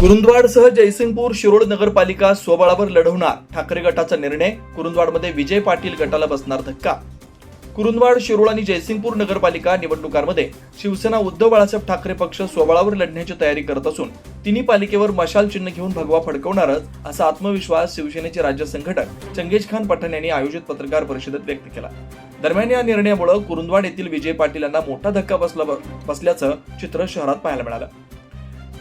कुरुंदवाडसह जयसिंगपूर शिरोड नगरपालिका स्वबळावर लढवणार ठाकरे गटाचा निर्णय कुरुंदवाडमध्ये विजय पाटील गटाला बसणार धक्का. कुरुंदवाड शिरोळ आणि जयसिंगपूर नगरपालिका निवडणुकांमध्ये शिवसेना उद्धव बाळासाहेब ठाकरे पक्ष स्वबळावर लढण्याची तयारी करत असून तिन्ही पालिकेवर मशाल चिन्ह घेऊन भगवा फडकवणारच असा आत्मविश्वास शिवसेनेचे राज्य संघटक चंगेज खान पठाण यांनी आयोजित पत्रकार परिषदेत व्यक्त केला. दरम्यान या निर्णयामुळे कुरुंदवाड येथील विजय पाटील यांना मोठा धक्का बसला बसल्याचं चित्र शहरात पाहायला मिळालं.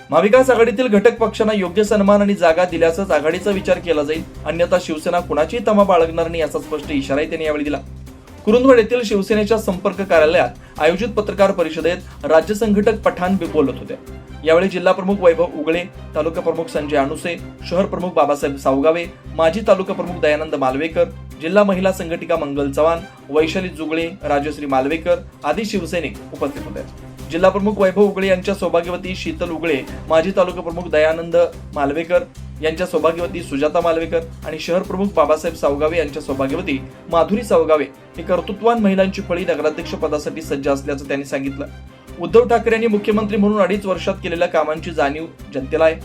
महाविकास आघाडीतील घटक पक्षांना योग्य सन्मान आणि जागा दिल्यासच आघाडीचा विचार केला जाईल. अन्यथा शिवसेना कुणाचीही तमा बाळगणार नाही याचा स्पष्ट इशाराही त्यांनी यावेळी दिला. कुरुंदवड येथील शिवसेनेच्या संपर्क कार्यालयात आयोजित पत्रकार परिषदेत राज्य संघटक पठाण बोलत होते. यावेळी जिल्हा प्रमुख वैभव उगळे तालुका प्रमुख संजय अणुसे शहर प्रमुख बाबासाहेब सावगावे माजी तालुका प्रमुख दयानंद मालवेकर जिल्हा महिला संघटिका मंगल चव्हाण वैशाली जुगळे राजश्री मालवेकर आदी शिवसैनिक उपस्थित होते. जिल्हा प्रमुख वैभव उगळे यांच्या सौभाग्यवती शीतल उगळे माजी तालुका प्रमुख दयानंद मालवेकर यांच्या सौभाग्यवती सुजाता मालवेकर आणि शहर प्रमुख बाबासाहेब सावगावे यांच्या सौभाग्यवती माधुरी सावगावे हे कर्तृत्वान महिलांची फळी नगराध्यक्ष पदासाठी सज्ज असल्याचं त्यांनी सांगितलं. उद्धव ठाकरे यांनी मुख्यमंत्री म्हणून अडीच वर्षात केलेल्या कामांची जाणीव जनतेला आहे.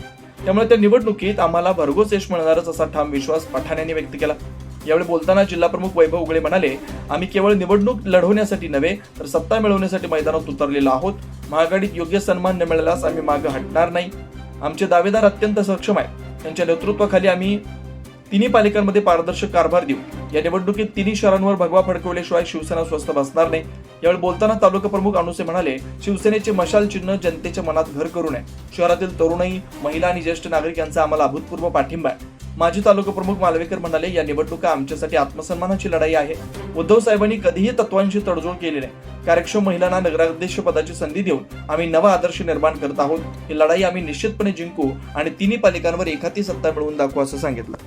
त्यामुळे त्या निवडणुकीत आम्हाला भरघोस यश मिळणारच असा ठाम विश्वास पठाण यांनी व्यक्त केला. यावेळी बोलताना जिल्हा प्रमुख वैभव उगळे म्हणाले आम्ही केवळ निवडणूक लढवण्यासाठी नव्हे तर सत्ता मिळवण्यासाठी मैदानात उतरलेलो आहोत. महाआघाडीत योग्य सन्मान न मिळाल्यास आम्ही मागे हटणार नाही. आमचे दावेदार अत्यंत सक्षम आहेत. त्यांच्या नेतृत्वाखाली आम्ही तिन्ही पालिकांमध्ये पारदर्शक कारभार देऊ. या निवडणुकीत तिन्ही शहरांवर भगवा फडकवल्याशिवाय शिवसेना स्वस्त बसणार नाही. यावेळी बोलताना तालुका प्रमुख अनुसे म्हणाले शिवसेनेचे मशाल चिन्ह जनतेच्या मनात घर करू नये. शहरातील तरुणाई महिला आणि ज्येष्ठ नागरिक यांचा आम्हाला अभूतपूर्व पाठिंबा आहे. माजी तालुका प्रमुख मालवेकर म्हणाले या निवडणुका आमच्यासाठी आत्मसन्मानाची लढाई आहे. उद्धव साहेबांनी कधीही तत्वांशी तडजोड केली नाही. कार्यक्षम महिलांना नगराध्यक्ष पदाची संधी देऊन आम्ही नवा आदर्श निर्माण करत आहोत. ही लढाई आम्ही निश्चितपणे जिंकू आणि तिन्ही पालिकांवर एखादी सत्ता मिळवून दाखवू असं सांगितलं.